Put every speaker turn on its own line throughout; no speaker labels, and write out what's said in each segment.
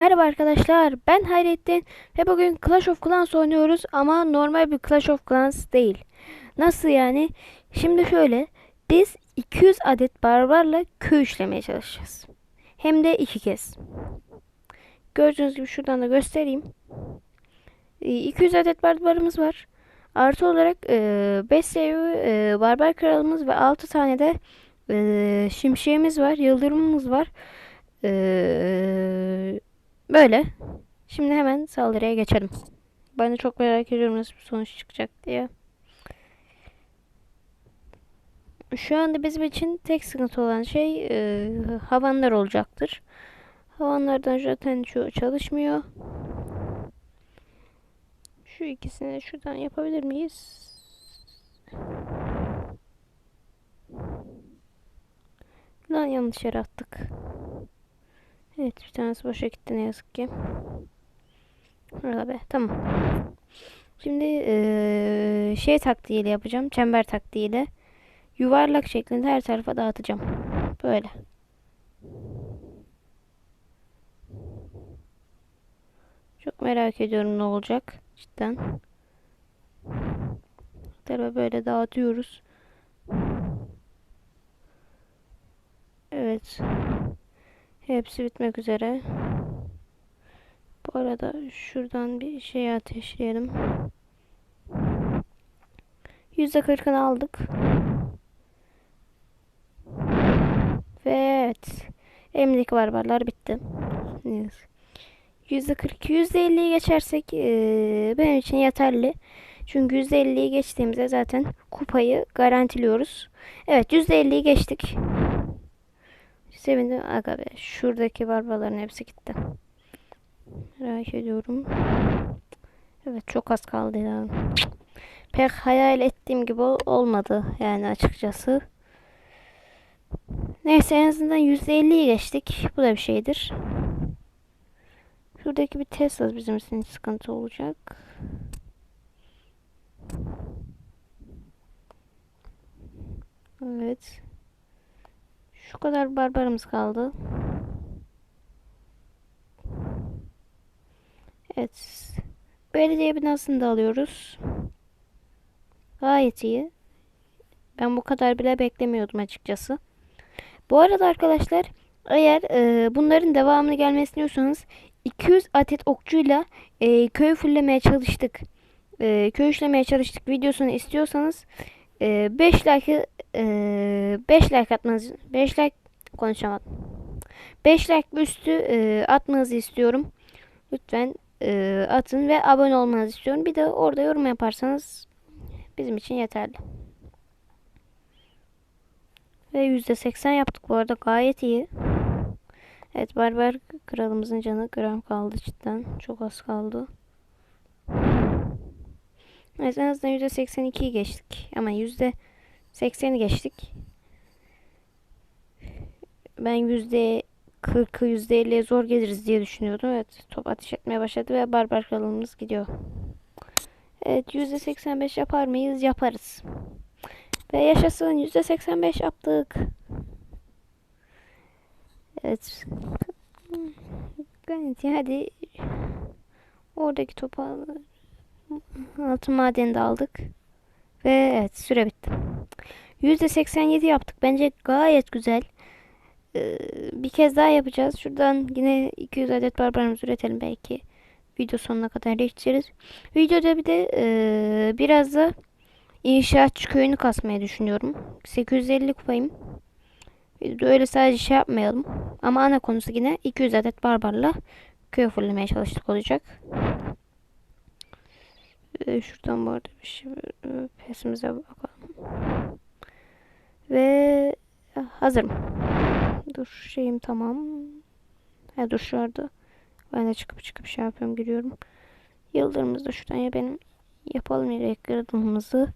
Merhaba arkadaşlar ben Hayrettin ve bugün Clash of Clans oynuyoruz ama normal bir Clash of Clans değil. Nasıl yani? Şimdi şöyle biz 200 adet barbarla köy işlemeye çalışacağız. Hem de iki kez. Gördüğünüz gibi şuradan da göstereyim. Ee, 200 adet barbarımız var. Artı olarak 5 seviye e, barbar kralımız ve 6 tane de e, şimşeğimiz var. Yıldırımımız var. Eee Böyle. Şimdi hemen saldırıya geçelim. Ben de çok merak ediyorum nasıl bir sonuç çıkacak diye. Şu anda bizim için tek sıkıntı olan şey e, havanlar olacaktır. Havanlardan zaten çoğu çalışmıyor. Şu ikisini şuradan yapabilir miyiz? Lan yanlış yere attık. Evet bir tanesi boşa gitti ne yazık ki. Orada be tamam. Şimdi ee, şey taktiğiyle yapacağım. Çember taktiğiyle. Yuvarlak şeklinde her tarafa dağıtacağım. Böyle. Çok merak ediyorum ne olacak. Cidden. Tarafa böyle dağıtıyoruz. Evet. Hepsi bitmek üzere. Bu arada şuradan bir şey ateşleyelim. Yüzde kırkını aldık. Ve evet. Elimdeki barbarlar bitti. Yüzde kırk, yüzde elliyi geçersek ee, benim için yeterli. Çünkü yüzde elliyi geçtiğimizde zaten kupayı garantiliyoruz. Evet yüzde elliyi geçtik. Sevindim. Aga be. Şuradaki barbaların hepsi gitti. Merak ediyorum. Evet çok az kaldı ya. Pek hayal ettiğim gibi olmadı yani açıkçası. Neyse en azından %50'yi geçtik. Bu da bir şeydir. Şuradaki bir Tesla bizim için sıkıntı olacak. Evet. Şu kadar barbarımız kaldı. Evet. Belediye binasını da alıyoruz. Gayet iyi. Ben bu kadar bile beklemiyordum açıkçası. Bu arada arkadaşlar eğer e, bunların devamını gelmesini istiyorsanız 200 adet okçuyla e, köy fullemeye çalıştık. E, köy işlemeye çalıştık videosunu istiyorsanız e, 5 like e, 5 like atmanızı 5 like konuşamadım. 5 like üstü e, atmanızı istiyorum. Lütfen e, atın ve abone olmanızı istiyorum. Bir de orada yorum yaparsanız bizim için yeterli. Ve %80 yaptık bu arada gayet iyi. Evet barbar kralımızın canı gram kaldı cidden. Çok az kaldı. Evet en azından %82'yi geçtik. Ama %80'i geçtik. Ben yüzde 40'ı %50'ye zor geliriz diye düşünüyordum. Evet top ateş etmeye başladı ve barbar kralımız gidiyor. Evet %85 yapar mıyız? Yaparız. Ve yaşasın %85 yaptık. Evet. Gayet iyi. Hadi oradaki topu altın madeni de aldık. Ve evet süre bitti. %87 yaptık. Bence gayet güzel. Ee, bir kez daha yapacağız. Şuradan yine 200 adet barbarımız üretelim belki. Video sonuna kadar geçeceğiz. Videoda bir de e, biraz da inşaatçı köyünü kasmayı düşünüyorum. 850 kupayım. Öyle sadece şey yapmayalım. Ama ana konusu yine 200 adet barbarla köy fullemeye çalıştık olacak. Ee, şuradan bu arada bir şey pesimize bakalım. Ve hazırım. Dur şeyim tamam. Ha dur şurada. Ben de çıkıp çıkıp şey yapıyorum giriyorum. Yıldırımız da şuradan ya benim yapalım ya reklamımızı.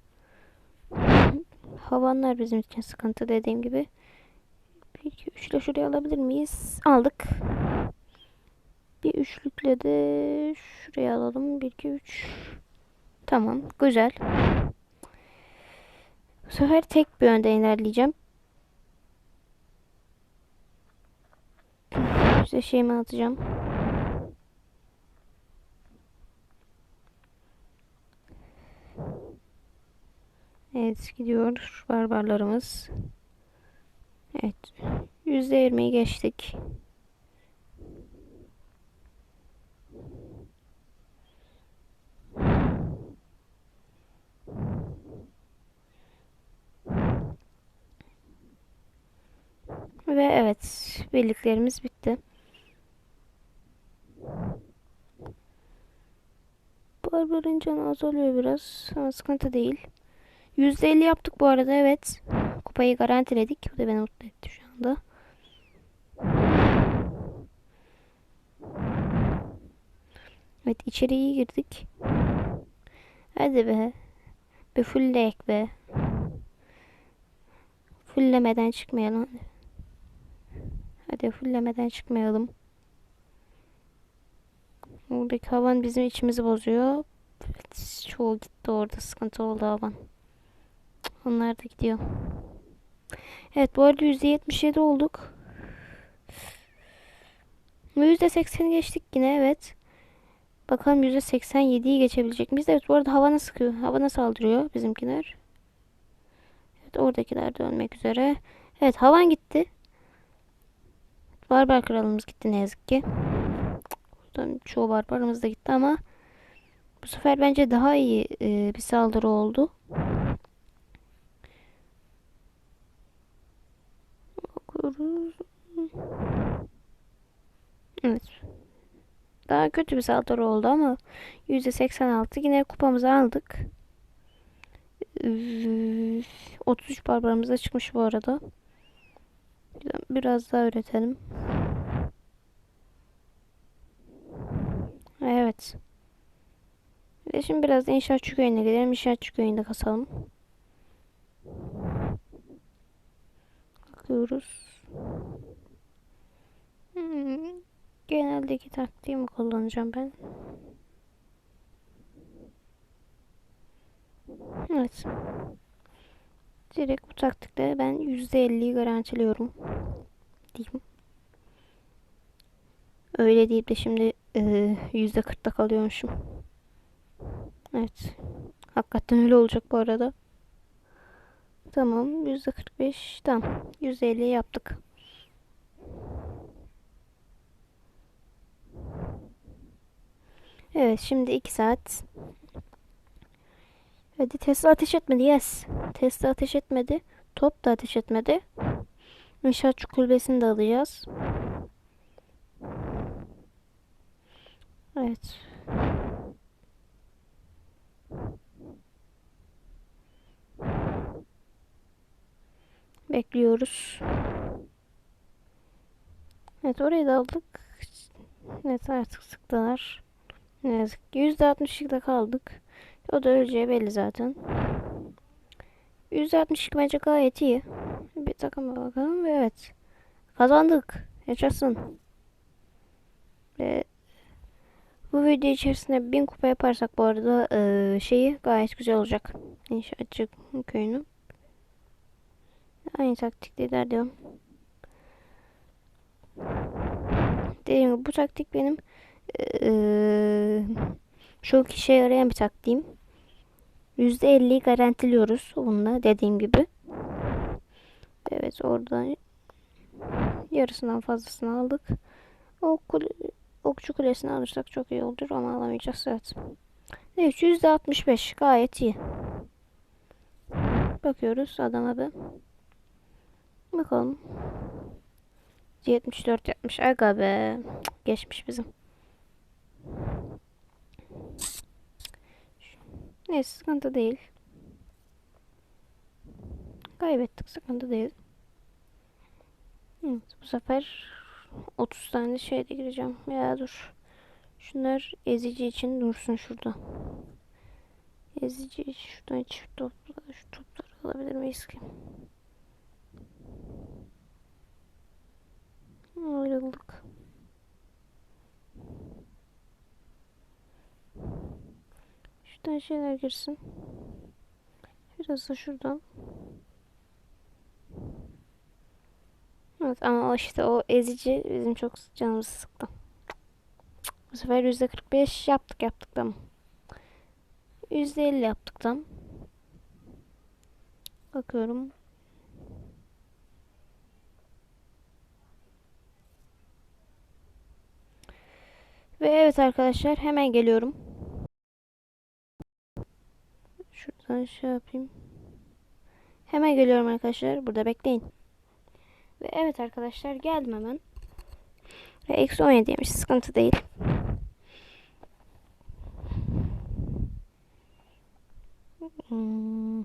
Havanlar bizim için sıkıntı dediğim gibi. 1 2 3 ile şuraya alabilir miyiz? Aldık. Bir üçlükle de şuraya alalım. 1 2 3. Tamam, güzel. Bu sefer tek bir yönde ilerleyeceğim. İşte şeyimi atacağım. Evet gidiyor barbarlarımız. Evet. %20'yi geçtik. Ve evet birliklerimiz bitti. Barbarın canı azalıyor biraz ama sıkıntı değil. %50 yaptık bu arada evet. Kupayı garantiledik. Bu da beni mutlu etti şu anda. Evet içeriye girdik. Hadi be. Bir fullleyek be. Fulllemeden çıkmayalım. Hadi fulllemeden çıkmayalım. Buradaki havan bizim içimizi bozuyor. Evet, çoğu gitti orada sıkıntı oldu havan. Onlar da gidiyor. Evet bu arada %77 olduk. %80'i geçtik yine evet. Bakalım %87'yi geçebilecek miyiz? Evet bu arada havana sıkıyor. Havana saldırıyor bizimkiler. Evet oradakiler dönmek üzere. Evet havan gitti. Barbar kralımız gitti ne yazık ki. Buradan çoğu barbarımız da gitti ama bu sefer bence daha iyi e, bir saldırı oldu. Bakıyoruz. Evet. Daha kötü bir saldırı oldu ama %86 yine kupamızı aldık. Ee, 33 barbarımız da çıkmış bu arada. Biraz daha üretelim. Evet. Ve şimdi biraz da inşaatçı köyüne gidelim. İnşaatçı köyünde kasalım. Bakıyoruz. Hmm. Geneldeki taktiğimi kullanacağım ben. Evet. Direkt bu taktikleri ben %50'yi garantiliyorum. Diyeyim. Öyle deyip de şimdi e, %40'da kalıyormuşum. Evet. Hakikaten öyle olacak bu arada. Tamam. %45. Tamam. %50 yaptık. Evet. Şimdi 2 saat. Hadi Tesla ateş etmedi. Yes. Tesla ateş etmedi. Top da ateş etmedi. İnşaatçı kulübesini de alacağız. Evet. Bekliyoruz. Evet orayı da aldık. Evet artık sıktılar. Ne yazık ki. %62'de kaldık. O da öleceği belli zaten. %62 bence gayet iyi. Bir takıma bakalım. Evet. Kazandık. Yaşasın. Ve bu video içerisinde 1000 kupa yaparsak bu arada e, şeyi gayet güzel olacak. İnşaatçı köyünü. Aynı taktikle ilerliyorum. Dediğim gibi bu taktik benim e, çok işe yarayan bir taktiğim. %50'yi garantiliyoruz bununla dediğim gibi. Evet oradan yarısından fazlasını aldık. O kule, okçu kulesini alırsak çok iyi olur ama alamayacağız evet. Evet %65 gayet iyi. Bakıyoruz adama bir. Bakalım. 74 yapmış. Aga be. Geçmiş bizim. Neyse sıkıntı değil. Kaybettik sıkıntı değil. Evet, bu sefer 30 tane şeyde gireceğim. Ya dur. Şunlar ezici için dursun şurada. Ezici şuradan çift topla. Şu topları alabilir miyiz ki? Ayrıldık. Şuradan şeyler girsin. Biraz da şuradan. Evet ama işte o ezici bizim çok canımızı sıktı. Bu sefer %45 yaptık yaptık tamam. %50 yaptık tamam. Bakıyorum. Ve evet arkadaşlar hemen geliyorum. Şuradan şey yapayım. Hemen geliyorum arkadaşlar. Burada bekleyin. Ve evet arkadaşlar geldim hemen. Ve eksi 17 yemiş. Sıkıntı değil. Hmm.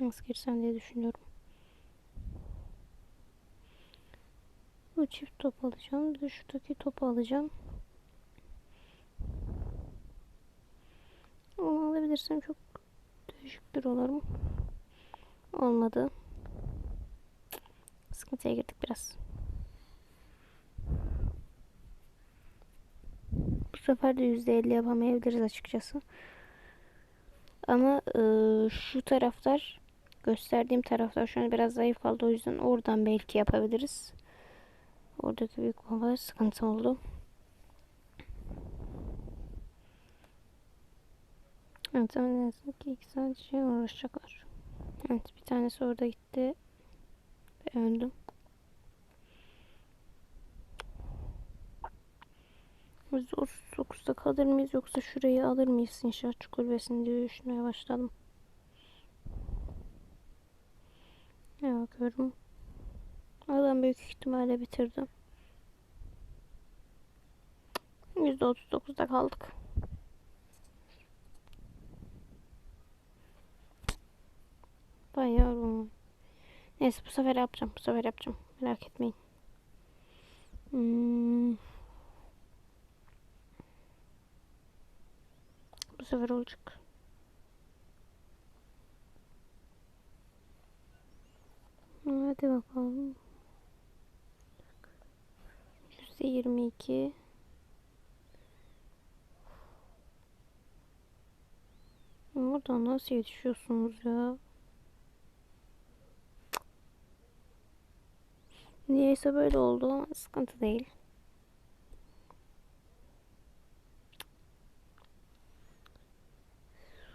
Nasıl girsem diye düşünüyorum. Bu çift top alacağım. Bir de şuradaki topu alacağım. Onu alabilirsem çok bir olurum. Olmadı. Sıkıntıya girdik biraz. Bu sefer de %50 yapamayabiliriz açıkçası. Ama e, şu taraftar gösterdiğim taraftar şu an biraz zayıf kaldı. O yüzden oradan belki yapabiliriz. Oradaki büyük hava sıkıntı oldu. Evet ama ne yazık ki iki şey uğraşacaklar. Evet bir tanesi orada gitti. Ve öldüm. Biz 39'da kalır mıyız yoksa şurayı alır mıyız inşaat kulübesini diye düşünmeye başladım. Ne bakıyorum. Adam büyük ihtimalle bitirdim. %39'da kaldık. Bayağı Neyse bu sefer yapacağım. Bu sefer yapacağım. Merak etmeyin. Hmm. Bu sefer olacak. Hadi bakalım. Yirmi iki. Oradan nasıl yetişiyorsunuz ya? Niyeyse böyle oldu ama sıkıntı değil.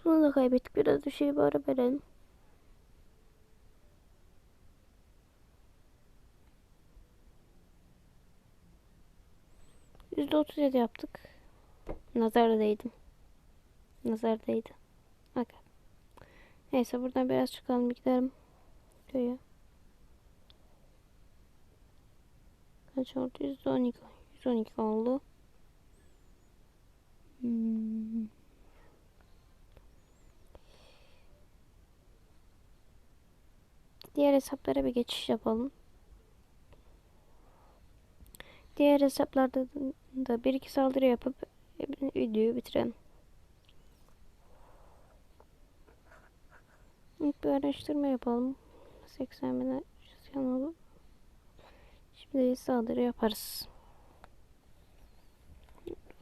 Bunu da kaybettik. Biraz bir ara verelim. %37 yaptık. Nazara değdim. Nazar. Neyse buradan biraz çıkalım gidelim. Köye. Kaç oldu? %12. 112 oldu. Hmm. Diğer hesaplara bir geçiş yapalım. Diğer hesaplarda da bir iki saldırı yapıp videoyu bitirelim. İlk bir araştırma yapalım. 80 bin yanıldı. Şimdi saldırı yaparız.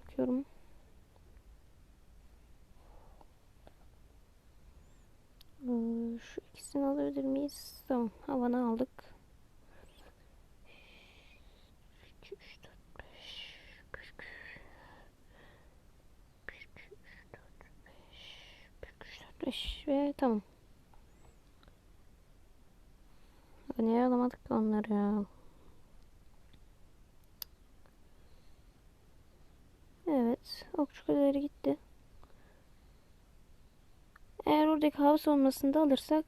Bakıyorum. Ee, şu ikisini alabilir miyiz? Tamam. Havanı aldık. 2, 3, 4, 5, 43, 43, 4, 5, 43, 4, 5 ve tamam. Niye alamadık onları ya? Evet. Okçu kuleleri gitti. Eğer oradaki hava savunmasını da alırsak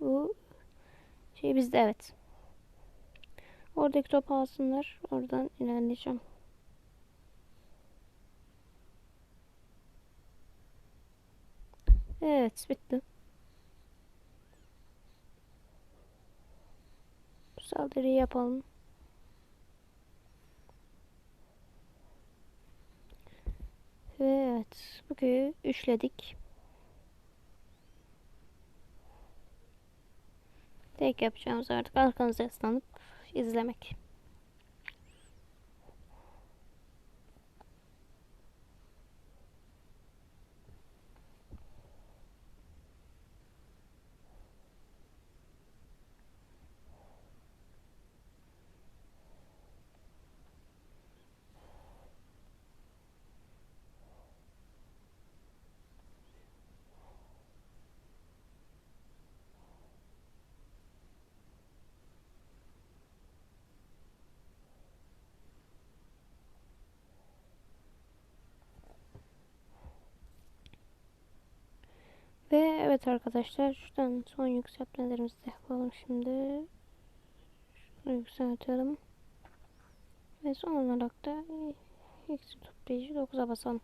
bu şey bizde evet. Oradaki top alsınlar. Oradan ilerleyeceğim. Evet bitti. Bu saldırıyı yapalım. Ve evet bu köyü üçledik. Tek yapacağımız artık arkanıza yaslanıp izlemek. Evet arkadaşlar şuradan son yükseltmelerimizi de yapalım şimdi. Şunu yükseltelim. Ve son olarak da eksi toplayıcı 9'a basalım.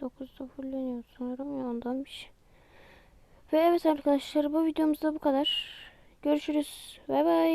9 da fulleniyor sanırım ya ondanmış. Ve evet arkadaşlar bu videomuzda bu kadar. Görüşürüz. Bay bay.